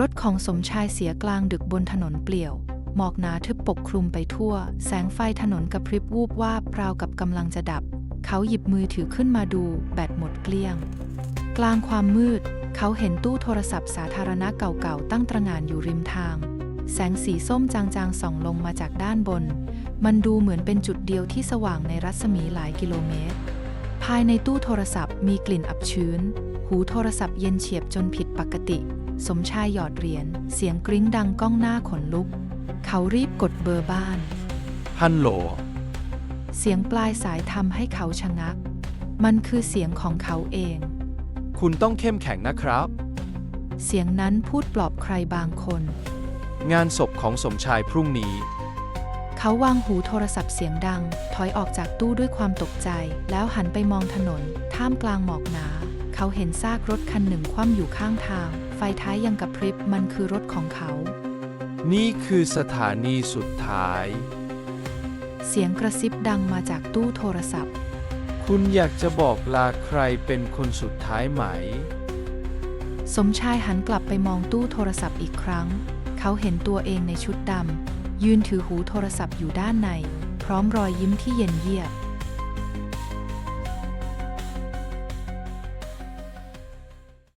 รถของสมชายเสียกลางดึกบนถนนเปลี่ยว หมอกหนาทึบปกคลุมไปทั่ว แสงไฟถนนกระพริบวูบวาบราวกับกำลังจะดับ เขาหยิบมือถือขึ้นมาดูแบตหมดเกลี้ยง กลางความมืด เขาเห็นตู้โทรศัพท์สาธารณะเก่าๆ ตั้งตระหง่านอยู่ริมทาง แสงสีส้มจางๆส่องลงมาจากด้านบน มันดูเหมือนเป็นจุดเดียวที่สว่างในรัศมีหลายกิโลเมตร ภายในตู้โทรศัพท์มีกลิ่นอับชื้น หูโทรศัพท์เย็นเฉียบจนผิดปกติ สมชายหยอดเหรียญเสียงกริ้งดังก้องหน้าขนลุก เขารีบกดเบอร์บ้าน ฮัลโหล เสียงปลายสายทำให้เขาชะงัก มันคือเสียงของเขาเอง คุณต้องเข้มแข็งนะครับ เสียงนั้นพูดปลอบใครบางคน งานศพของสมชายพรุ่งนี้ เขาวางหูโทรศัพท์เสียงดัง ถอยออกจากตู้ด้วยความตกใจ แล้วหันไปมองถนน ท่ามกลางหมอกหนา เขาเห็นซากรถคันหนึ่งคว่ำอยู่ข้างทาง ไฟท้ายยังกระพริบมันคือรถของเขา นี่คือสถานีสุดท้าย เสียงกระซิบดังมาจากตู้โทรศัพท์ คุณอยากจะบอกลาใครเป็นคนสุดท้ายไหม สมชายหันกลับไปมองตู้โทรศัพท์อีกครั้ง เขาเห็นตัวเองในชุดดำยืนถือหูโทรศัพท์อยู่ด้านใน พร้อมรอยยิ้มที่เย็นเยียบ